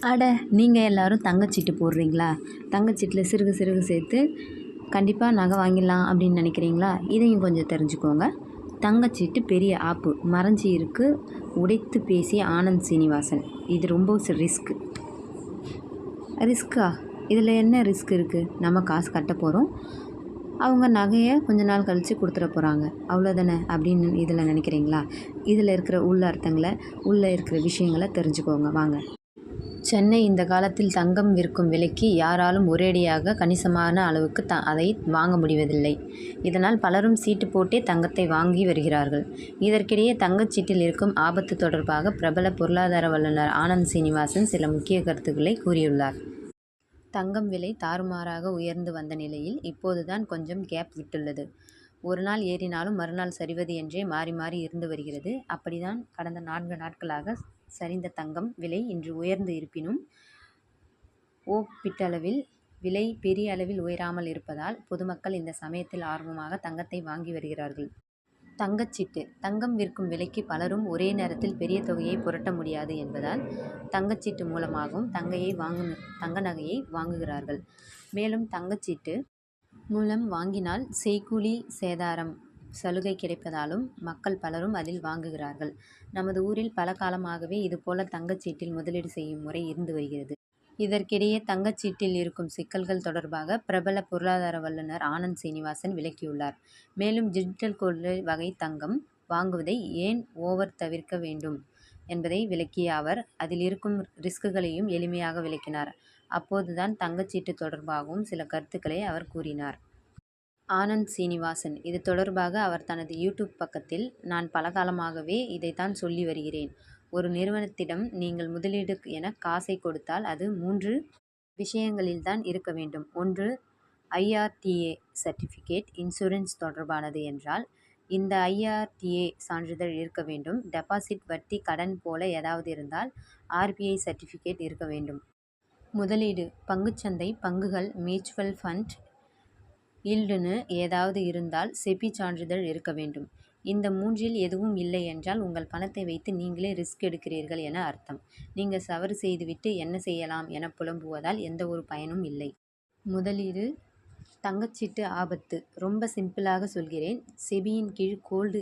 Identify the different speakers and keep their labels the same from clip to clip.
Speaker 1: அட நீங்கள் எல்லோரும் தங்கச்சீட்டு போடுறீங்களா? தங்கச்சீட்டில் சிறுகு சிறுகு சேர்த்து கண்டிப்பாக நகை வாங்கிடலாம் அப்படின்னு நினைக்கிறீங்களா? இதையும் கொஞ்சம் தெரிஞ்சுக்கோங்க. தங்கச்சீட்டு பெரிய ஆப்பு. மறைஞ்சி இருக்கு உடைத்து பேசிய ஆனந்த் சீனிவாசன். இது ரொம்ப ரிஸ்க்கு. ரிஸ்க்கா? இதில் என்ன ரிஸ்க் இருக்குது நம்ம காசு கட்ட போகிறோம் அவங்க நகையை கொஞ்ச நாள் கழித்து கொடுத்துட போகிறாங்க அவ்வளோதானே அப்படின்னு இதில் நினைக்கிறீங்களா? இதில் இருக்கிற உள்ள அர்த்தங்களை உள்ளே இருக்கிற விஷயங்களை தெரிஞ்சுக்கோங்க. வாங்க. சென்னை இந்த காலத்தில் தங்கம் விற்கும் விலைக்கு யாராலும் ஒரேடியாக கணிசமான அளவுக்கு த அதை வாங்க முடிவதில்லை. இதனால் பலரும் சீட்டு போட்டே தங்கத்தை வாங்கி வருகிறார்கள். இதற்கிடையே தங்கச்சீட்டில் இருக்கும் ஆபத்து தொடர்பாக பிரபல பொருளாதார வல்லுநர் ஆனந்த் சீனிவாசன் சில முக்கிய கருத்துக்களை கூறியுள்ளார். தங்கம் விலை தாறுமாறாக உயர்ந்து வந்த நிலையில் இப்போதுதான் கொஞ்சம் கேப் விட்டுள்ளது. ஒரு நாள் ஏறினாலும் மறுநாள் சரிவது என்றே மாறி மாறி இருந்து வருகிறது. அப்படிதான் கடந்த நான்கு நாட்களாக சரிந்த தங்கம் விலை இன்று உயர்ந்து இருப்பினும் ஒப்பீட்டளவில் விலை பெரிய அளவில் உயராமல் இருப்பதால் பொதுமக்கள் இந்த சமயத்தில் ஆர்வமாக தங்கத்தை வாங்கி வருகிறார்கள். தங்கச்சீட்டு தங்கம் விற்கும் விலைக்கு பலரும் ஒரே நேரத்தில் பெரிய தொகையை புரட்ட முடியாது என்பதால் தங்கச்சீட்டு மூலமாகவும் தங்கையை வாங்கும் தங்க நகையை வாங்குகிறார்கள். மேலும் தங்கச்சீட்டு மூலம் வாங்கினால் செய்கூலி சேதாரம் சலுகை கிடைப்பதாலும் மக்கள் பலரும் அதில் வாங்குகிறார்கள். நமது ஊரில் பல காலமாகவே இதுபோல தங்கச்சீட்டில் முதலீடு செய்யும் முறை இருந்து வருகிறது. இதற்கிடையே தங்கச்சீட்டில் இருக்கும் சிக்கல்கள் தொடர்பாக பிரபல பொருளாதார வல்லுநர் ஆனந்த் சீனிவாசன் விளக்கியுள்ளார். மேலும் டிஜிட்டல் கொள்கை வகை தங்கம் வாங்குவதை ஏன் ஓவர் தவிர்க்க வேண்டும் என்பதை விளக்கிய அவர் அதில் இருக்கும் ரிஸ்க்குகளையும் எளிமையாக விளக்கினார். அப்போதுதான் தங்கச்சீட்டு தொடர்பாகவும் சில கருத்துக்களை அவர் கூறினார். ஆனந்த் சீனிவாசன். இது தொடர்பாக அவர் தனது யூடியூப் பக்கத்தில் நான் பல காலமாகவே இதைத்தான் சொல்லி வருகிறேன். ஒரு நிறுவனத்திடம் நீங்கள் முதலீடு என காசை கொடுத்தால் அது மூன்று விஷயங்களில்தான் இருக்க வேண்டும். ஒன்று ஐஆர்டிஏ சர்டிஃபிகேட் இன்சூரன்ஸ் தொடர்பானது என்றால் இந்த ஐஆர்டிஏ சான்றிதழ் இருக்க வேண்டும். டெபாசிட் வட்டி கடன் போல ஏதாவது இருந்தால் ஆர்பிஐ சர்டிஃபிகேட் இருக்க வேண்டும். முதலீடு பங்குச்சந்தை பங்குகள் மியூச்சுவல் ஃபண்ட் ஈல்டுன்னு ஏதாவது இருந்தால் செபி சான்றிதழ் இருக்க வேண்டும். இந்த மூன்றில் எதுவும் இல்லை என்றால் உங்கள் பணத்தை வைத்து நீங்களே ரிஸ்க் எடுக்கிறீர்கள் என அர்த்தம். நீங்கள் சவறு செய்துவிட்டு என்ன செய்யலாம் என புலம்புவதால் எந்த ஒரு பயனும் இல்லை. முதலீடு தங்கச்சீட்டு ஆபத்து. ரொம்ப சிம்பிளாக சொல்கிறேன். செபியின் கீழ் கோல்டு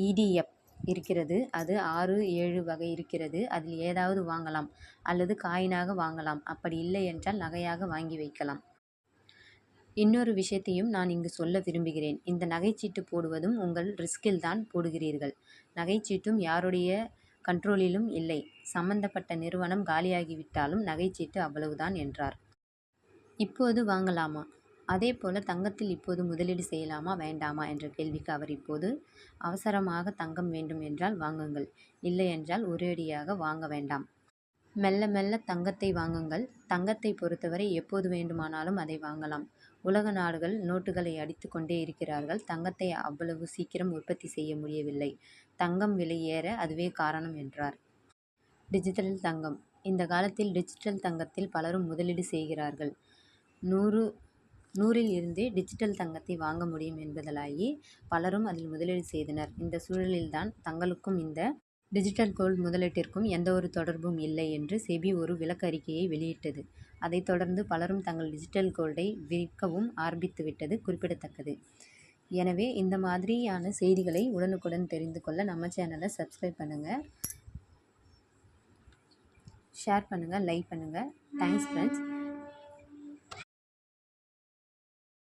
Speaker 1: இடிஎஃப் இருக்கிறது. அது ஆறு ஏழு வகை இருக்கிறது. அதில் ஏதாவது வாங்கலாம் அல்லது காயினாக வாங்கலாம். அப்படி இல்லை என்றால் நகையாக வாங்கி வைக்கலாம். இன்னொரு விஷயத்தையும் நான் இங்கு சொல்ல விரும்புகிறேன். இந்த நகைச்சீட்டு போடுவதும் உங்கள் ரிஸ்கில் தான் போடுகிறீர்கள். நகைச்சீட்டும் யாருடைய கண்ட்ரோலிலும் இல்லை. சம்பந்தப்பட்ட நிறுவனம் காலியாகிவிட்டாலும் நகைச்சீட்டு அவ்வளவுதான் என்றார். இப்போது வாங்கலாமா? அதே போல தங்கத்தில் இப்போது முதலீடு செய்யலாமா வேண்டாமா என்ற கேள்விக்கு அவர் இப்போது அவசரமாக தங்கம் வேண்டும் என்றால் வாங்குங்கள். இல்லை என்றால் ஒரேடியாக வாங்க வேண்டாம். மெல்ல மெல்ல தங்கத்தை வாங்குங்கள். தங்கத்தை பொறுத்தவரை எப்போது வேண்டுமானாலும் அதை வாங்கலாம். உலக நாடுகள் நோட்டுகளை அடித்து கொண்டே இருக்கிறார்கள். தங்கத்தை அவ்வளவு சீக்கிரம் உற்பத்தி செய்ய முடியவில்லை. தங்கம் விலை ஏற அதுவே காரணம் என்றார். டிஜிட்டல் தங்கம். இந்த காலத்தில் டிஜிட்டல் தங்கத்தில் பலரும் முதலீடு செய்கிறார்கள். நூறு நூறில் இருந்தே டிஜிட்டல் தங்கத்தை வாங்க முடியும் என்பதாலேயே பலரும் அதில் முதலீடு செய்தனர். இந்த சூழலில்தான் தங்களுக்கும் இந்த டிஜிட்டல் கோல்ட் முதலீட்டிற்கும் எந்தவொரு தொடர்பும் இல்லை என்று செபி ஒரு விளக்கறிக்கையை வெளியிட்டது. அதைத் தொடர்ந்து பலரும் தங்கள் டிஜிட்டல் கோல்டை விற்கவும் ஆரம்பித்துவிட்டது குறிப்பிடத்தக்கது. எனவே இந்த மாதிரியான செய்திகளை உடனுக்குடன் தெரிந்து கொள்ள நம்ம சேனலை சப்ஸ்கிரைப் பண்ணுங்கள் ஷேர் பண்ணுங்கள் லைக் பண்ணுங்கள் தேங்க்ஸ் ஃப்ரெண்ட்ஸ்